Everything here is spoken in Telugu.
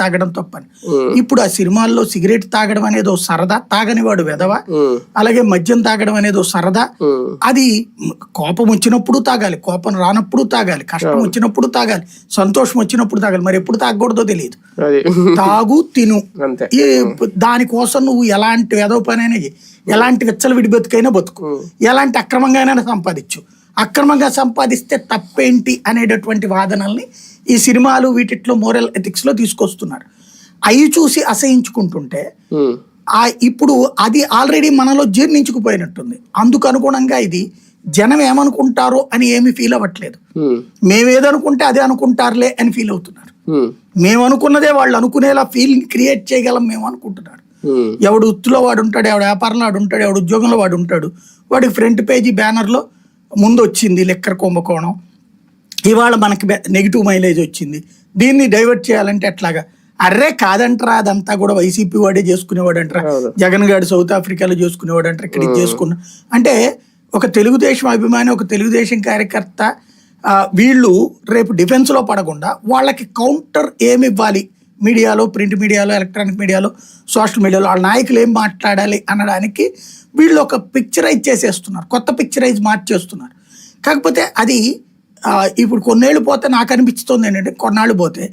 తాగడం తప్పని. ఇప్పుడు ఆ సినిమాల్లో సిగరెట్ తాగడం అనేది ఓ సరదా. తాగని వాడు వెధవ? అలాగే మద్యం తాగడం అనేది ఓ సరదా. అది కోపం వచ్చినప్పుడు తాగాలి కోపం రానప్పుడు తాగాలి కష్టం వచ్చినప్పుడు తాగాలి సంతోషం వచ్చినప్పుడు తాగాలి మరి ఎప్పుడు తాగకూడదో తెలియదు. తాగు తిను. దానికోసం నువ్వు ఎలాంటి వెదవ పనైనా చెయ్యి. ఎలాంటి విచ్చల విడి బతుకైనా బతుకు ఎలాంటి అక్రమంగానైనా సంపాదించు. అక్రమంగా సంపాదిస్తే తప్పేంటి అనేటటువంటి వాదనల్ని ఈ సినిమాలు వీటిట్లో మోరల్ ఎథిక్స్లో తీసుకొస్తున్నారు. అవి చూసి అసహించుకుంటుంటే ఆ ఇప్పుడు అది ఆల్రెడీ మనలో జీర్ణించుకుపోయినట్టుంది. అందుకు అనుగుణంగా ఇది జనం ఏమనుకుంటారో అని ఏమి ఫీల్ అవ్వట్లేదు. మేమేదనుకుంటే అదే అనుకుంటారులే అని ఫీల్ అవుతున్నారు. మేము అనుకున్నదే వాళ్ళు అనుకునేలా ఫీలింగ్ క్రియేట్ చేయగలం మేము అనుకుంటున్నారు. ఎవడు వృత్తిలో వాడు ఉంటాడు ఎవడు వ్యాపారంలో వాడు ఉంటాడు ఎవడు ఉద్యోగంలో వాడు ఉంటాడు వాడికి ఫ్రంట్ పేజీ బ్యానర్లో ముందు వచ్చింది లెక్కర్ కుంభకోణం. ఇవాళ మనకి నెగిటివ్ మైలేజ్ వచ్చింది. దీన్ని డైవర్ట్ చేయాలంటే ఎట్లాగా? అర్రే కాదంటరా అదంతా కూడా వైసీపీ వాడే చేసుకునేవాడు అంటారా. జగన్ గారు సౌత్ ఆఫ్రికాలో చేసుకునేవాడు అంటారు ఇక్కడ చేసుకున్నా. అంటే ఒక తెలుగుదేశం అభిమాని ఒక తెలుగుదేశం కార్యకర్త వీళ్ళు రేపు డిఫెన్స్లో పడకుండా వాళ్ళకి కౌంటర్ ఏమి ఇవ్వాలి మీడియాలో ప్రింట్ మీడియాలో ఎలక్ట్రానిక్ మీడియాలో సోషల్ మీడియాలో వాళ్ళ నాయకులు ఏం మాట్లాడాలి అనడానికి వీళ్ళు ఒక పిక్చరైజ్ చేసేస్తున్నారు. కొత్త పిక్చరైజ్ మార్చేస్తున్నారు. కాకపోతే అది ఇప్పుడు కొన్నేళ్ళు పోతే నాకు అనిపిస్తుంది ఏంటంటే కొన్నాళ్ళు పోతే